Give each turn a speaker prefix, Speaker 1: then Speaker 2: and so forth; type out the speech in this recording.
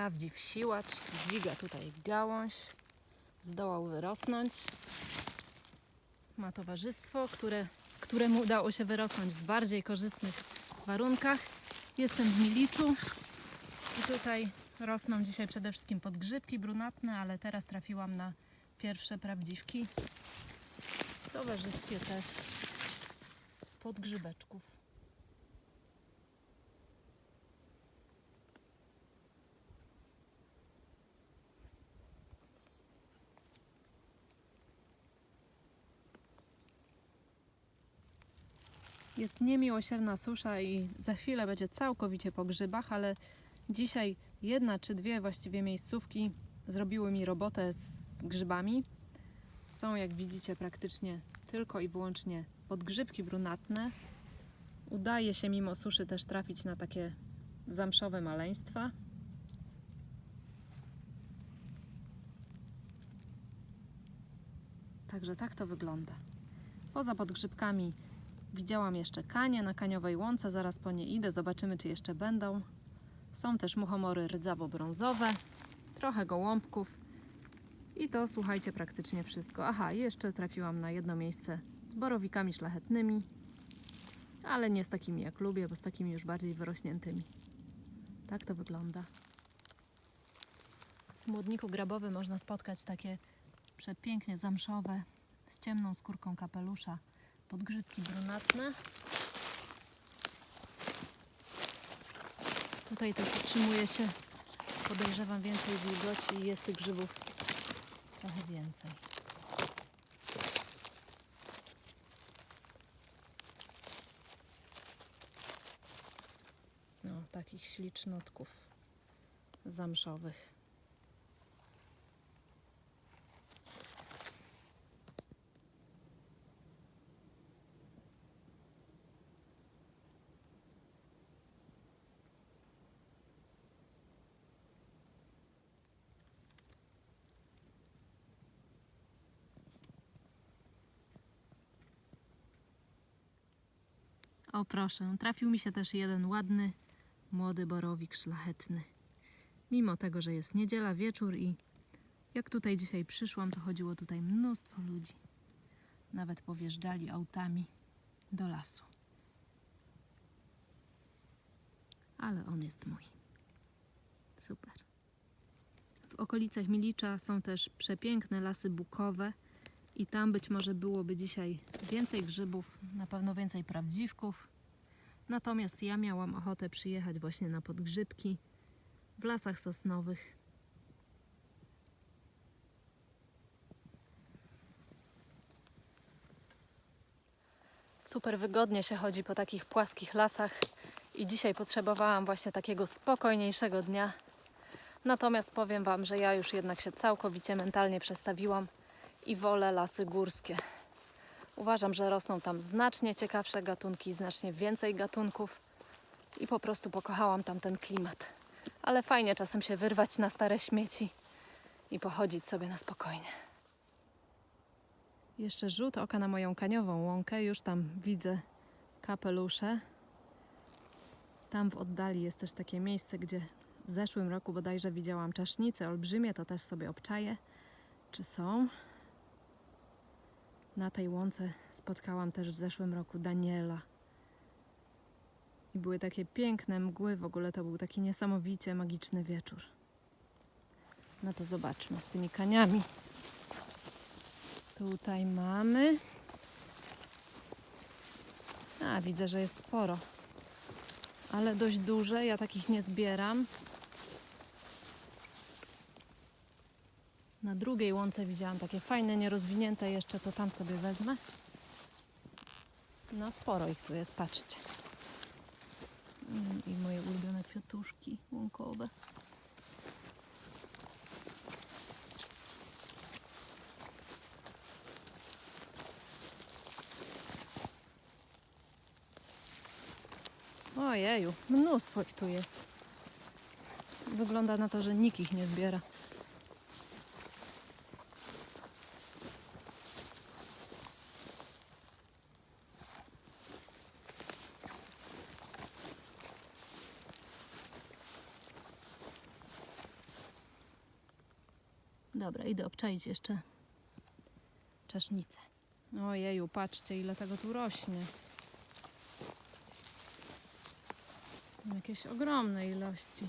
Speaker 1: Prawdziw siłacz dźwiga tutaj gałąź. Zdołał wyrosnąć. Ma towarzystwo, które, któremu udało się wyrosnąć w bardziej korzystnych warunkach. Jestem w Miliczu i tutaj rosną dzisiaj przede wszystkim podgrzybki brunatne, ale teraz trafiłam na pierwsze prawdziwki. W towarzystwie też podgrzybeczków. Jest niemiłosierna susza i za chwilę będzie całkowicie po grzybach, ale dzisiaj jedna czy dwie właściwie miejscówki zrobiły mi robotę z grzybami. Są, jak widzicie, praktycznie tylko i wyłącznie podgrzybki brunatne. Udaje się mimo suszy też trafić na takie zamszowe maleństwa. Także tak to wygląda. Poza podgrzybkami widziałam jeszcze kanie na kaniowej łące, zaraz po nie idę, zobaczymy czy jeszcze będą. Są też muchomory rdzawo-brązowe, trochę gołąbków i to słuchajcie praktycznie wszystko. Aha, jeszcze trafiłam na jedno miejsce z borowikami szlachetnymi, ale nie z takimi jak lubię, bo z takimi już bardziej wyrośniętymi. Tak to wygląda. W młodniku grabowym można spotkać takie przepięknie zamszowe, z ciemną skórką kapelusza, podgrzybki brunatne. Tutaj też utrzymuje się, podejrzewam, więcej wilgoci i jest tych grzybów trochę więcej. No, takich ślicznotków zamszowych. O proszę, trafił mi się też jeden ładny, młody borowik szlachetny. Mimo tego, że jest niedziela, wieczór i jak tutaj dzisiaj przyszłam, to chodziło tutaj mnóstwo ludzi. Nawet powjeżdżali autami do lasu. Ale on jest mój. Super. W okolicach Milicza są też przepiękne lasy bukowe i tam być może byłoby dzisiaj więcej grzybów, na pewno więcej prawdziwków. Natomiast ja miałam ochotę przyjechać właśnie na podgrzybki w lasach sosnowych. Super wygodnie się chodzi po takich płaskich lasach i dzisiaj potrzebowałam właśnie takiego spokojniejszego dnia. Natomiast powiem Wam, że ja już jednak się całkowicie mentalnie przestawiłam i wolę lasy górskie. Uważam, że rosną tam znacznie ciekawsze gatunki, znacznie więcej gatunków i po prostu pokochałam tam ten klimat. Ale fajnie czasem się wyrwać na stare śmieci i pochodzić sobie na spokojnie. Jeszcze rzut oka na moją kaniową łąkę, już tam widzę kapelusze. Tam w oddali jest też takie miejsce, gdzie w zeszłym roku bodajże widziałam czasznice olbrzymie, to też sobie obczaję, czy są. Na tej łące spotkałam też w zeszłym roku Daniela. I były takie piękne mgły, w ogóle to był taki niesamowicie magiczny wieczór. No to zobaczmy z tymi kaniami. Tutaj mamy. A, widzę, że jest sporo. Ale dość duże, ja takich nie zbieram. Na drugiej łące widziałam takie fajne, nierozwinięte jeszcze, to tam sobie wezmę. No sporo ich tu jest, patrzcie. Mm, I moje ulubione kwiatuszki łąkowe. Ojeju, mnóstwo ich tu jest. Wygląda na to, że nikt ich nie zbiera. Dobra, idę obczaić jeszcze czasznicę. Ojeju, patrzcie ile tego tu rośnie. Jakieś ogromne ilości.